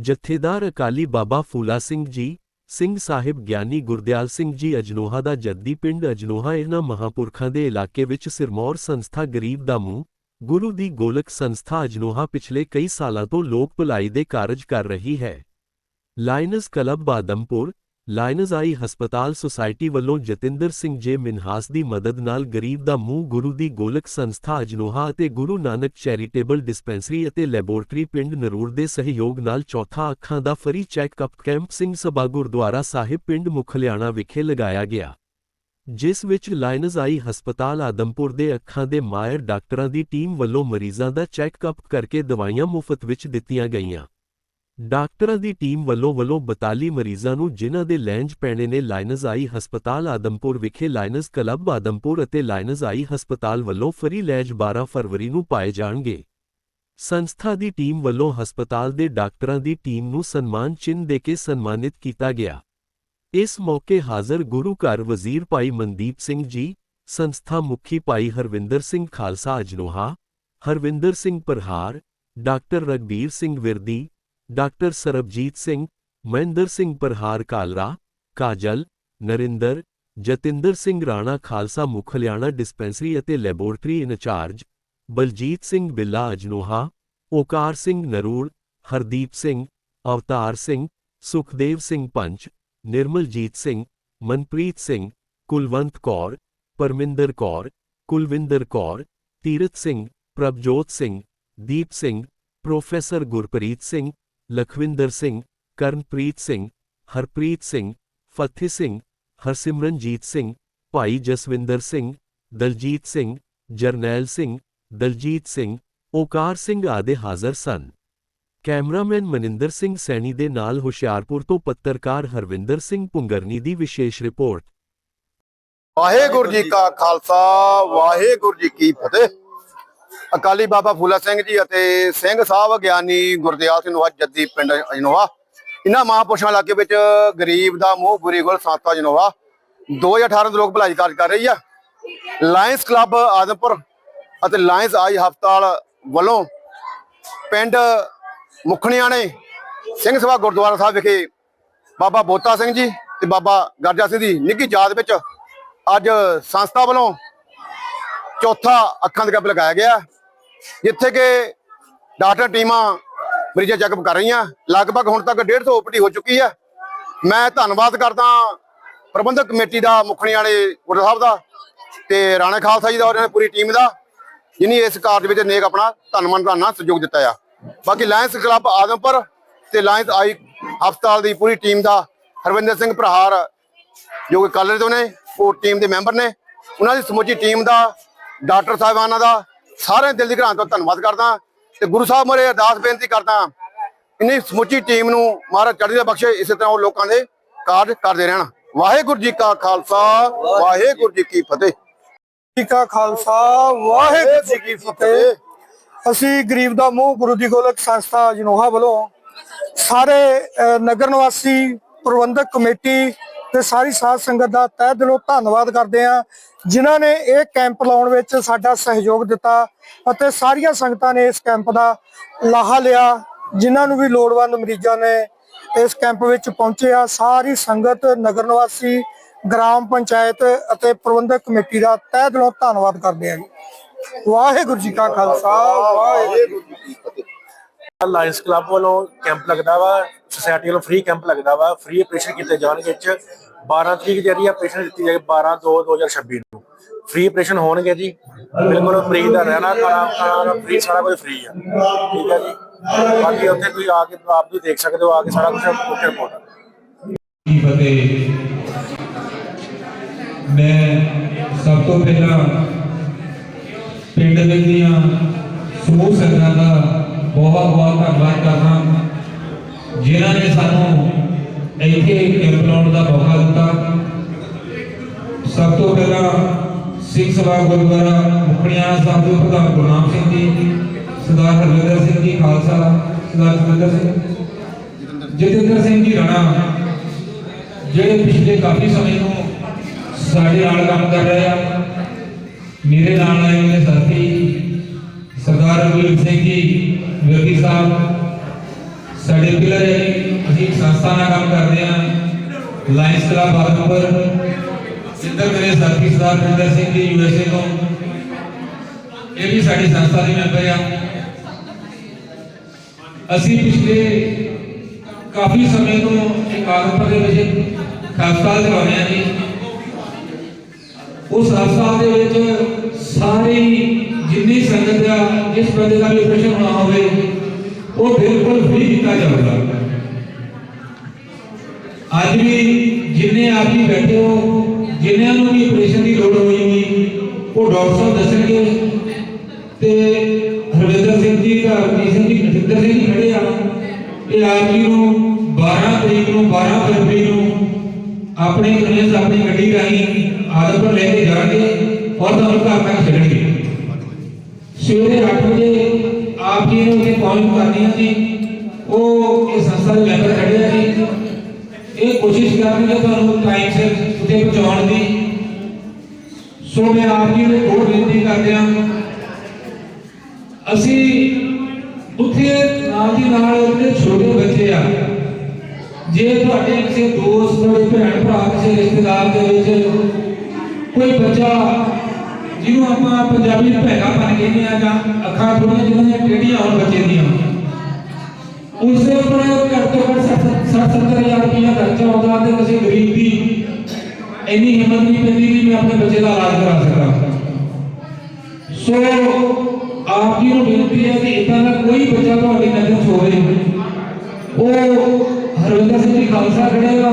ਜਥੇਦਾਰ ਅਕਾਲੀ ਬਾਬਾ ਫੂਲਾ ਸਿੰਘ ਜੀ, ਸਿੰਘ ਸਾਹਿਬ ਗਿਆਨੀ ਗੁਰਦਿਆਲ ਸਿੰਘ ਜੀ ਅਜਨੋਹਾ ਦਾ ਜੱਦੀ ਪਿੰਡ ਅਜਨੋਹਾ ਇਹਨਾਂ ਮਹਾਪੁਰਖਾਂ ਦੇ ਇਲਾਕੇ ਵਿੱਚ ਸਿਰਮੌਰ ਸੰਸਥਾ ਗਰੀਬ ਦਾ ਮੂੰਹ, ਗੁਰੂ ਦੀ ਗੋਲਕ ਸੰਸਥਾ ਅਜਨੋਹਾ ਪਿਛਲੇ ਕਈ ਸਾਲਾਂ ਤੋਂ ਲੋਕ ਭਲਾਈ ਦੇ ਕਾਰਜ ਕਰ ਰਹੀ ਹੈ। Lions club Badampur lions eye ਹਸਪਤਾਲ ਸੁਸਾਇਟੀ ਵੱਲੋਂ ਜਤਿੰਦਰ ਸਿੰਘ ਜੇ ਮਿਨਹਾਸ ਦੀ ਮਦਦ ਨਾਲ ਗਰੀਬ ਦਾ ਮੂੰਹ ਗੁਰੂ ਦੀ ਗੋਲਕ ਸੰਸਥਾ ਅਜਨੋਹਾ ਅਤੇ ਗੁਰੂ ਨਾਨਕ ਚੈਰੀਟੇਬਲ ਡਿਸਪੈਂਸਰੀ ਅਤੇ ਲੈਬੋਰਟਰੀ ਪਿੰਡ ਨਰੂਰ ਦੇ ਸਹਿਯੋਗ ਨਾਲ ਚੌਥਾ ਅੱਖਾਂ ਦਾ free checkup camp Singh Sabha Gurdwara Sahib ਪਿੰਡ ਮੁਖਲਿਆਣਾ ਵਿਖੇ ਲਗਾਇਆ ਗਿਆ, ਜਿਸ ਵਿੱਚ ਲਾਇਨਜ਼ ਆਈ ਹਸਪਤਾਲ ਆਦਮਪੁਰ ਦੇ ਅੱਖਾਂ ਦੇ ਮਾਇਰ ਡਾਕਟਰਾਂ ਦੀ ਟੀਮ ਵੱਲੋਂ ਮਰੀਜ਼ਾਂ ਦਾ ਚੈੱਕਅਪ ਕਰਕੇ ਦਵਾਈਆਂ ਮੁਫਤ ਵਿੱਚ ਦਿੱਤੀਆਂ ਗਈਆਂ। ਡਾਕਟਰਾਂ ਦੀ ਟੀਮ ਵੱਲੋਂ ਵੱਲੋਂ 42 ਮਰੀਜ਼ਾਂ ਨੂੰ ਜਿਨ੍ਹਾਂ ਦੇ ਲੈਂਜ ਪੈਣੇ ਨੇ ਲਾਇਨਸ ਆਈ ਹਸਪਤਾਲ ਆਦਮਪੁਰ ਵਿਖੇ ਲਾਇਨਸ ਕਲੱਬ ਆਦਮਪੁਰ ਅਤੇ ਲਾਇਨਸ ਆਈ ਹਸਪਤਾਲ ਵੱਲੋਂ ਫਰੀ ਲੈਂਜ 12 ਫਰਵਰੀ ਨੂੰ ਪਾਏ ਜਾਣਗੇ। ਸੰਸਥਾ ਦੀ ਟੀਮ ਵੱਲੋਂ ਹਸਪਤਾਲ ਦੇ ਡਾਕਟਰਾਂ ਦੀ ਟੀਮ ਨੂੰ ਸਨਮਾਨ ਚਿੰਨ੍ਹ ਦੇ ਕੇ ਸਨਮਾਨਿਤ ਕੀਤਾ ਗਿਆ। ਇਸ ਮੌਕੇ ਹਾਜ਼ਰ ਗੁਰੂ ਘਰ ਵਜ਼ੀਰ ਭਾਈ ਮਨਦੀਪ ਸਿੰਘ ਜੀ, ਸੰਸਥਾ ਮੁਖੀ Bhai Harvinder Singh Khalsa Ajnoha, Harvinder Singh Parhar, doctor Ragbir Singh Virdi doctor Sarabjit Singh Mahinder Singh Parhar Kalra Kajal Narinder Jatinder Singh Rana Khalsa Mukhliana dispensary ਅਤੇ laboratory in charge Baljit Singh Billa Ajnoha Onkar Singh Narur Hardeep Singh Avtar Singh Sukhdev Singh panch Nirmaljit Singh Manpreet Singh Kulwant Kaur Parminder Kaur Kulwinder Kaur Tirath Singh Prabhjot Singh Deep Singh professor Gurpreet Singh Lakhwinder Singh, Karanpreet Singh, Harpreet Singh, Fateh Singh, Harsimranjit Singh, ਭਾਈ ਜਸਵਿੰਦਰ ਸਿੰਘ, ਦਲਜੀਤ ਸਿੰਘ, ਜਰਨੈਲ ਸਿੰਘ, ਦਲਜੀਤ ਸਿੰਘ, ਓਕਾਰ ਸਿੰਘ ਆਦਿ ਹਾਜ਼ਰ ਸਨ। Cameraman Maninder Singh Saini ਦੇ ਨਾਲ ਹੁਸ਼ਿਆਰਪੁਰ ਤੋਂ ਪੱਤਰਕਾਰ ਹਰਵਿੰਦਰ ਸਿੰਘ ਪੁੰਗਰਨੀ ਦੀ ਵਿਸ਼ੇਸ਼ report. Waheguru ji ਕਾ ਖਾਲਸਾ, ਵਾਹਿਗੁਰੂ ਜੀ ਕੀ ਫਤਿਹ। ਅਕਾਲੀ ਬਾਬਾ ਫੂਲਾ ਸਿੰਘ ਜੀ ਅਤੇ ਸਿੰਘ ਸਾਹਿਬ ਗਿਆਨੀ ਗੁਰਦਿਆਲ ਸਿੰਘ ਨਵਾਜ ਜੱਦੀ ਪਿੰਡ ਅਜਨੋਵਾ ਇਹਨਾਂ ਮਹਾਂਪੁਰਸ਼ਾਂ ਇਲਾਕੇ ਵਿੱਚ ਗਰੀਬ ਦਾ ਮੂੰਹ, ਬੁਰੀ ਗੋਲ ਸੰਸਥਾ ਅਜਨੋਵਾ 2018 ਦੇ ਲੋਕ ਭਲਾਈ ਕਾਰਜ ਕਰ ਰਹੀ ਆ। ਲਾਇੰਸ ਕਲੱਬ ਆਦਮਪੁਰ ਅਤੇ ਲਾਇੰਸ ਆਈ ਹਸਪਤਾਲ ਵੱਲੋਂ ਪਿੰਡ ਮੁਖਣੀਆਣੇ ਸਿੰਘ ਸਭਾ ਗੁਰਦੁਆਰਾ ਸਾਹਿਬ ਵਿਖੇ ਬਾਬਾ ਬੋਤਾ ਸਿੰਘ ਜੀ ਤੇ ਬਾਬਾ ਗਰਜਾ ਸਿੰਘ ਦੀ ਨਿੱਘੀ ਯਾਦ ਵਿੱਚ ਅੱਜ ਸੰਸਥਾ ਵੱਲੋਂ ਚੌਥਾ ਅੱਖਾਂ ਦਾ ਕੈਂਪ ਲਗਾਇਆ ਗਿਆ। ਜਿੱਥੇ ਕਿ ਡਾਕਟਰ ਟੀਮਾਂ ਮਰੀਜ਼ਾਂ ਚੈੱਕਅਪ ਕਰ ਰਹੀਆਂ। ਲਗਭਗ ਹੁਣ ਤੱਕ 150 ਓਪੀਡੀ ਹੋ ਚੁੱਕੀ ਹੈ। ਮੈਂ ਧੰਨਵਾਦ ਕਰਦਾ ਪ੍ਰਬੰਧਕ ਕਮੇਟੀ ਦਾ, ਮੁਖਣੀ ਵਾਲੇ ਗੁਰਦੁਆਰਾ ਸਾਹਿਬ ਦਾ ਤੇ ਰਾਣਾ ਖਾਲਸਾ ਜੀ ਦਾ ਉਹਨਾਂ ਇਹਨਾਂ ਦੀ ਪੂਰੀ ਟੀਮ ਦਾ, ਜਿਨੀ ਇਸ ਕਾਰਜ ਵਿੱਚ ਨੇਕ ਆਪਣਾ ਧੰਨਵਾਦ ਦਾ ਨਾਲ ਸਹਿਯੋਗ ਦਿੱਤਾ ਆ। ਬਾਕੀ ਲਾਇੰਸ ਕਲੱਬ ਆਦਮਪੁਰ ਤੇ ਲਾਇੰਸ ਆਈ ਹਸਪਤਾਲ ਦੀ ਪੂਰੀ ਟੀਮ ਦਾ, ਹਰਵਿੰਦਰ ਸਿੰਘ ਪ੍ਰਹਾਰ, ਜੋ ਕਿ ਕਾਲਜ ਤੋਂ ਨੇ, ਉਹ ਟੀਮ ਦੇ ਮੈਂਬਰ ਨੇ। ਉਹਨਾਂ ਦੀ ਸਮੁੱਚੀ ਟੀਮ ਦਾ, ਡਾਕਟਰ ਸਾਹਿਬਾਨਾਂ ਦਾ ਸਾਰੇ ਦਿਲ ਦੀ ਘਰਾਂ ਤੋਂ ਧੰਨਵਾਦ ਕਰਦਾ ਤੇ ਗੁਰੂ ਸਾਹਿਬ ਮੋਰੇ ਅਰਦਾਸ ਬੇਨਤੀ ਕਰਦਾ ਇੰਨੀ ਸਮੁੱਚੀ ਟੀਮ ਨੂੰ ਮਹਾਰਾਜ ਚੜ੍ਹਦੀ ਦਾ ਬਖਸ਼ੇ ਇਸੇ ਤਰ੍ਹਾਂ ਉਹ ਲੋਕਾਂ ਦੇ ਕਾਰਜ ਕਰਦੇ ਰਹਿਣ। ਵਾਹਿਗੁਰੂ ਜੀ ਕਾ ਖਾਲਸਾ ਵਾਹਿਗੁਰੂ ਜੀ ਕੀ ਫਤਿਹ। ਜੀ ਕਾ ਖਾਲਸਾ ਵਾਹਿਗੁਰੂ ਜੀ ਕੀ ਫਤਿਹ। ਅਸੀਂ ਗਰੀਬ ਦਾ ਮੂੰਹ ਗੁਰੂ ਦੀ ਗੋਲਕ ਸੰਸਥਾ ਜਨੋਹਾ ਵੱਲੋਂ ਸਾਰੇ ਨਗਰ ਨਿਵਾਸੀ ਪ੍ਰਬੰਧਕ ਕਮੇਟੀ ਤੇ ਸਾਰੀ ਸਾਧ ਸੰਗਤ ਦਾ ਤਹਿ ਦਿਲੋਂ ਧੰਨਵਾਦ ਕਰਦੇ ਹਾਂ, ਜਿਨ੍ਹਾਂ ਨੇ ਇਹ ਕੈਂਪ ਲਾਉਣ ਵਿੱਚ ਸਾਡਾ ਸਹਿਯੋਗ ਦਿੱਤਾ ਅਤੇ ਸਾਰੀਆਂ ਸੰਗਤਾਂ ਨੇ ਇਸ ਕੈਂਪ ਦਾ ਲਾਹਾ ਲਿਆ, ਜਿਨ੍ਹਾਂ ਨੂੰ ਵੀ ਲੋੜਵੰਦ ਮਰੀਜ਼ਾਂ ਨੇ ਇਸ ਕੈਂਪ ਵਿੱਚ ਪਹੁੰਚੇ ਆ। ਸਾਰੀ ਸੰਗਤ, ਨਗਰ ਨਿਵਾਸੀ, ਗ੍ਰਾਮ ਪੰਚਾਇਤ ਅਤੇ ਪ੍ਰਬੰਧਕ ਕਮੇਟੀ ਦਾ ਤਹਿ ਦਿਲੋਂ ਧੰਨਵਾਦ ਕਰਦੇ ਹਾਂ ਜੀ। ਵਾਹਿਗੁਰੂ ਜੀ ਕਾ ਖਾਲਸਾ, ਵਾਹਿਗੁਰੂ ਜੀ ਕੀ ਫਤਿਹ। ਲਾਇਨਸ ਕਲੱਬ ਵੱਲੋਂ ਕੈਂਪ ਲੱਗਦਾ ਵਾ ਸੁਸਾਇਟੀ ਵੱਲੋਂ ਫ੍ਰੀ ਕੈਂਪ ਲੱਗਦਾ ਵਾ ਫ੍ਰੀ ਆਪਰੇਸ਼ਨ ਕੀਤੇ ਜਾਣਗੇ ਚ 12 ਤਰੀਕ ਜਿਹੜੀ ਆਪਰੇਸ਼ਨ ਦਿੱਤੀ ਜਾਏਗੀ 12 2 2026 ਨੂੰ। ਫ੍ਰੀ ਆਪਰੇਸ਼ਨ ਹੋਣਗੇ ਜੀ। ਬਿਲਕੁਲ ਫ੍ਰੀ ਦਾ ਰਹਿਣਾ, ਖਾਣਾ ਖਾਣਾ ਫ੍ਰੀ ਸਾਰਾ ਕੁਝ ਫ੍ਰੀ ਆ। ਠੀਕ ਹੈ ਜੀ। ਬਾਕੀ ਉੱਥੇ ਤੁਸੀਂ ਆ ਕੇ ਆਪ ਵੀ ਦੇਖ ਸਕਦੇ ਹੋ, ਆ ਕੇ ਸਾਰਾ ਕੁਝ ਉੱਥੇ ਰਿਪੋਰਟ ਮੈਂ ਸਭ ਤੋਂ ਪਹਿਲਾਂ ਪਿੰਡ ਦੀਆਂ ਸਮੂਹ ਸੰਗਤਾਂ ਦਾ ਬਹੁਤ ਬਹੁਤ ਧੰਨਵਾਦ ਕਰਦਾ ਜਿਨ੍ਹਾਂ ਨੇ ਸਾਨੂੰ ਇੱਥੇ ਕੈਂਪ ਲਾਉਣ ਦਾ ਮੌਕਾ ਦਿੱਤਾ। ਸਭ ਤੋਂ ਪਹਿਲਾਂ ਸਿੰਘ ਸਭਾ ਗੁਰਦੁਆਰਾ ਮੁਖੜੀਆਂ ਸਾਹਿਬ ਦੇ ਪ੍ਰਧਾਨ ਗੁਰਨਾਮ ਸਿੰਘ ਜੀ, ਸਰਦਾਰ ਹਰਵਿੰਦਰ ਸਿੰਘ ਜੀ, ਖਾਲਸਾ ਸਰਦਾਰ ਜਤਿੰਦਰ ਸਿੰਘ। ਜਤਿੰਦਰ ਸਿੰਘ ਜੀ ਰਾਣਾ, ਜਿਹੜੇ ਪਿਛਲੇ ਕਾਫੀ ਸਮੇਂ ਤੋਂ ਸਾਡੇ ਨਾਲ ਕੰਮ ਕਰ ਰਹੇ ਆ, ਮੇਰੇ ਨਾਲ ਆਏ ਹੋਏ ਸਾਥੀ ਸਰਦਾਰ ਰਵੀਰ ਸਿੰਘ ਜੀ, ਵਿਰਦੀ ਸਾਹਿਬ, ਸਾਡੇ ਪਿਲਰ ਹੈ ਸੰਸਥਾ ਨਾਲ ਕੰਮ ਕਰਦੇ ਹਾਂ ਲਾਇਨਸ ਕਲੱਬ ਬਾਗਪੁਰ ਜਿੱਧਰ ਮੇਰੇ ਸਾਥੀ ਸਰਦਾਰ ਜਿੰਦਰ ਸਿੰਘ ਜੀ ਯੂਐਸਏ ਤੋਂ। ਇਹ ਵੀ ਸਾਡੀ ਸੰਸਥਾ ਦੇ ਮੈਂਬਰ ਆ। ਅਸੀਂ ਪਿਛਲੇ ਕਾਫੀ ਸਮੇਂ ਤੋਂ ਇੱਕ ਆਗਪੁਰ ਦੇ ਵਿੱਚ ਹਸਪਤਾਲ ਚਲਾਉਂਦੇ ਹਾਂ ਜੀ। ਉਸ ਹਸਪਤਾਲ ਦੇ ਵਿੱਚ ਸਾਰੀ ਜਿੰਨੀ ਸੰਗਤ ਆ, ਜਿਸ ਬੰਦੇ ਦਾ ਵੀ ਆਪਰੇਸ਼ਨ ਹੋਣਾ ਹੋਵੇ, ਉਹ ਬਿਲਕੁਲ ਫ੍ਰੀ ਕੀਤਾ ਜਾਊਗਾ। ਅੱਜ ਵੀ ਜਿੰਨੇ ਆਪ ਜੀ ਬੈਠੇ ਹੋ ਜਿਨ੍ਹਾਂ ਨੂੰ ਵੀ ਆਪਰੇਸ਼ਨ ਦੀ ਲੋੜ ਹੋਏਗੀ ਉਹ ਡਾਕਟਰ ਸਾਹਿਬ ਦੱਸਣਗੇ। ਤੇ ਹਰਵਿੰਦਰ ਸਿੰਘ ਜੀ ਦਾ ਰਣਜੀਤ ਸਿੰਘ ਜੀ ਜਤਿੰਦਰ ਸਿੰਘ ਖੜੇ ਆ। ਇਹ ਆਪ ਜੀ ਨੂੰ 12 ਤਰੀਕ ਨੂੰ 12 ਫਰਵਰੀ ਨੂੰ ਆਪਣੇ ਕਨੇਸ ਆਪਣੀ ਗੱਡੀ ਰਾਹੀਂ ਆਦਮਪੁਰ ਲੈ ਕੇ ਜਾਣਗੇ ਔਰ ਤੁਹਾਨੂੰ ਘਰ ਤੱਕ ਛੱਡਣਗੇ। ਸਵੇਰੇ 8 ਵਜੇ ਆਪ ਜੀ ਨੂੰ ਉੱਥੇ ਪਹੁੰਚ ਕਰਨੀ ਹੈ ਉਹ ਇਹ ਸੰਸਥਾ ਦੇ ਮੈਂਬਰ ਕੋਸ਼ਿਸ਼ ਤੁਹਾਨੂੰ ਟਾਈਮ ਸਿਰ ਉੱਥੇ ਪਹੁੰਚਾਉਣ ਦੀ। ਸੋ ਮੈਂ ਆਪ ਜੀ ਨੂੰ ਹੋਰ ਬੇਨਤੀ ਕਰਦੇ ਹਾਂ। ਅਸੀਂ ਉੱਥੇ ਨਾਲ ਦੀ ਨਾਲ ਜਿਹੜੇ ਛੋਟੇ ਬੱਚੇ ਆ, ਜੇ ਤੁਹਾਡੇ ਕਿਸੇ ਦੋਸਤ, ਤੁਹਾਡੇ ਭੈਣ ਭਰਾ, ਕਿਸੇ ਰਿਸ਼ਤੇਦਾਰ ਦੇ ਵਿੱਚ ਕੋਈ ਬੱਚਾ ਜਿਹਨੂੰ ਆਪਾਂ ਪੰਜਾਬੀ ਵਿੱਚ ਭੈਗਾ ਬਣ ਕਹਿੰਦੇ ਆ ਜਾਂ ਅੱਖਾਂ ਥੋੜੀਆਂ ਜਿਹਨਾਂ ਦੀਆਂ ਇੰਨੀ ਹਿੰਮਤ ਨਹੀਂ ਪੈਂਦੀ ਕਿ ਮੈਂ ਆਪਣੇ ਬੱਚੇ ਦਾ ਇਲਾਜ ਕਰਾ ਸਕਾਂ ਸੋ ਆਪ ਜੀ ਨੂੰ ਬੇਨਤੀ ਹੈ ਕਿ ਇਦਾਂ ਦਾ ਕੋਈ ਬੱਚਾ ਤੁਹਾਡੀ ਨਜ਼ਰ 'ਚ ਹੋਵੇ ਉਹ ਹਰਵਿੰਦਰ ਸਿੰਘ ਜੀ ਖਾਲਸਾ ਖੜੇਗਾ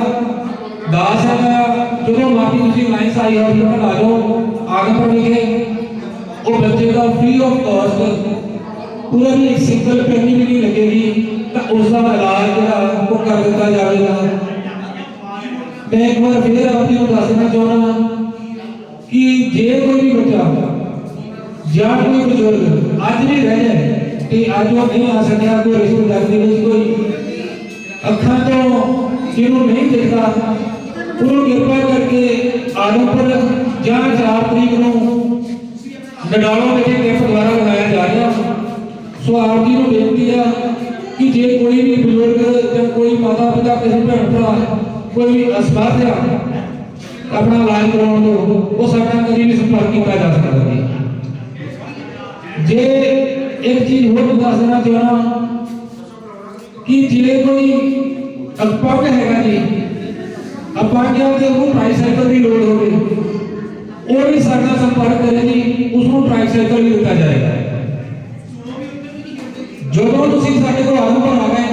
ਦਾਸ ਹੈਗਾ ਜਦੋਂ ਮਾਫੀ ਤੁਸੀਂ ਲਾਈਨਸ ਆਈ ਹਸਪੀਟਲ ਆ ਜਾਓ ਆਗਪੁਰ ਵਿਖੇ ਉਹ ਬੱਚੇ ਦਾ ਫ੍ਰੀ ਆਫ ਕਾਸਟ ਪੂਰਾ ਵੀ ਇੱਕ ਸਿੰਗਲ ਪੈਨੀ ਵੀ ਨਹੀਂ ਲੱਗੇਗੀ ਤਾਂ ਉਸ ਦਾ ਇਲਾਜ ਜਿਹੜਾ ਉਹ ਕਰ ਦਿੱਤਾ ਜਾਵੇਗਾ ਮੈਂ ਇੱਕ ਵਾਰ ਫਿਰ ਆਪ ਜੀ ਨੂੰ ਦੱਸਣਾ ਚਾਹੁੰਦਾ ਕਿ ਜੇ ਕੋਈ ਵੀ ਬੱਚਾ ਜਾਂ ਕੋਈ ਬਜ਼ੁਰਗ ਅੱਜ ਵੀ ਰਹਿ ਜਾਏ ਤੇ ਅੱਜ ਉਹ ਨਹੀਂ ਆ ਸਕਿਆ, ਕੋਈ ਰਿਸ਼ਤੇਦਾਰ ਦੇ ਵਿੱਚ ਕੋਈ ਅੱਖਾਂ ਤੋਂ ਜਿਹਨੂੰ ਨਹੀਂ ਦਿਖਦਾ, ਉਹਨੂੰ ਕਿਰਪਾ ਕਰਕੇ ਆਦਮਪੁਰ ਜਾਂ 4 ਤਰੀਕ ਨੂੰ ਨਡਾਲੋਂ ਵਿਖੇ ਕੈਂਪ ਦੁਆਰਾ ਲਗਾਇਆ ਜਾ ਰਿਹਾ। ਸੋ ਆਪ ਜੀ ਨੂੰ ਬੇਨਤੀ ਆ ਕਿ ਜੇ ਕੋਈ ਵੀ ਬਜ਼ੁਰਗ ਜਾਂ ਕੋਈ ਮਾਤਾ ਪਿਤਾ ਕਿਸੇ ਭੈਣ ਭਰਾ ਕੋਈ ਵੀ ਅਸਮਰਥ ਆ ਆਪਣਾ ਇਲਾਜ ਕਰਾਉਣ ਤੋਂ ਉਹ ਸਾਡਾ ਕਦੀ ਵੀ ਸੰਪਰਕ ਕੀਤਾ ਜਾ ਸਕਦਾ ਹੈ ਜੇ ਇੱਕ ਚੀਜ਼ ਹੋਰ ਮੈਂ ਦੱਸ ਦੇਣਾ ਚਾਹਣਾ ਕਿ ਜੇ ਕੋਈ ਅਪੰਗ ਹੈਗਾ ਜੀ ਅਪੰਗਿਆਂ ਦੇ ਉਹਨੂੰ ਟ੍ਰਾਈਸਾਈਕਲ ਦੀ ਲੋੜ ਹੋਵੇ ਉਹ ਵੀ ਸਾਡਾ ਸੰਪਰਕ ਕਰੇ ਜੀ ਉਸ ਨੂੰ ਟ੍ਰਾਈਸਾਈਕਲ ਵੀ ਦਿੱਤਾ ਜਾਏਗਾ ਜਦੋਂ ਤੁਸੀਂ ਸਾਡੇ ਕੋਲ ਆਉਂ ਪਰ ਆ ਗਏ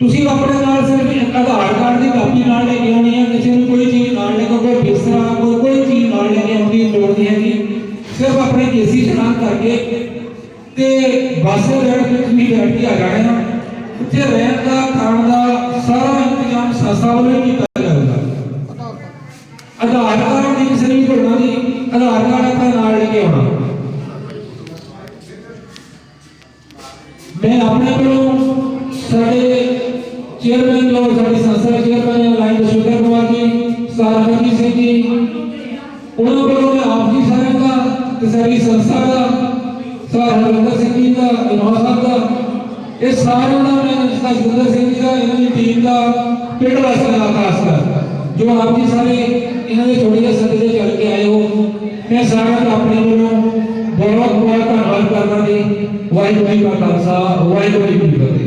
ਤੁਸੀਂ ਆਪਣੇ ਨਾਲ ਸਿਰਫ ਇੱਕ ਆਧਾਰ ਕਾਰਡ ਦੀ ਕਾਪੀ ਨਾਲ ਲੈ ਕੇ ਆਉਣੀ ਹੈ, ਕਿਸੇ ਨੂੰ ਕੋਈ ਚੀਜ਼ ਨਾਲ ਲੈ ਕੇ ਕੋਈ ਬਿਸਤਰਾ, ਕੋਈ ਕੋਈ ਚੀਜ਼ ਨਾਲ ਲੈ ਕੇ ਆਉਣ ਦੀ ਲੋੜ ਨਹੀਂ ਹੈਗੀ। ਸਿਰਫ ਆਪਣੇ ਕੇਸੀ ਚਲਾਨ ਕਰਕੇ ਤੇ ਬੱਸ ਦੇ ਵਿੱਚ ਵੀ ਬੈਠ ਕੇ ਆ ਜਾਣਾ ਹੈ। ਉੱਥੇ ਰਹਿਣ ਦਾ, ਖਾਣ ਦਾ ਸਾਰਾ ਇੰਤਜ਼ਾਮ ਸੰਸਥਾ ਵੱਲੋਂ ਕੀਤਾ ਜਾਊਗਾ ਆਧਾਰ ਕਾਰਡ ਦੀ ਕਿਸੇ ਨੂੰ ਭਰਨਾ ਜੀ ਆਧਾਰ ਕਾਰਡ ਆਪਣਾ ਨਾਲ ਲੈ ਕੇ ਆਉਣਾ। ਮੈਂ ਆਪਣੇ ਕੋਲੋਂ ਸਾਡੇ ਚੇਅਰਮੈਨ ਜੋ ਸਾਡੀ ਸੰਸਥਾ ਦੇ ਚੇਅਰਮੈਨ ਲਾਈਨ ਸ਼ੁਕਰ ਕੁਮਾਰ ਜੀ, ਸਰਦਾਰ ਸਿੰਘ ਜੀ, ਉਹਨਾਂ ਵੱਲੋਂ ਆਪ ਜੀ ਸਾਰਿਆਂ ਦਾ ਤੇ ਸਾਡੀ ਸੰਸਥਾ ਦਾ ਸਰ ਹਰਵਿੰਦਰ ਸਿੰਘ ਜੀ ਦਾ ਇਨਵਾ ਸਾਹਿਬ ਦਾ, ਇਹ ਸਾਰਿਆਂ ਦਾ ਮੈਂ ਸਰ ਜਗਿੰਦਰ ਸਿੰਘ ਜੀ ਦਾ, ਇਹਨਾਂ ਦੀ ਟੀਮ ਦਾ, ਪਿੰਡ ਵਾਸੀਆਂ ਦਾ ਖਾਸ ਕਰ, ਜੋ ਆਪ ਜੀ ਸਾਰੇ ਇਹਨਾਂ ਦੇ ਛੋਟੇ ਜਿਹੇ ਸੱਦੇ ਚੱਲ ਕੇ ਆਏ ਹੋ। ਮੈਂ ਸਾਰਿਆਂ ਦਾ ਆਪਣੇ ਵੱਲੋਂ ਬਹੁਤ ਬਹੁਤ ਧੰਨਵਾਦ ਕਰਦਾ ਜੀ। ਵਾਹਿਗੁਰੂ ਜੀ ਕਾ ਖਾਲਸਾ, ਵਾਹਿਗੁਰੂ ਜੀ ਫਤਿਹ।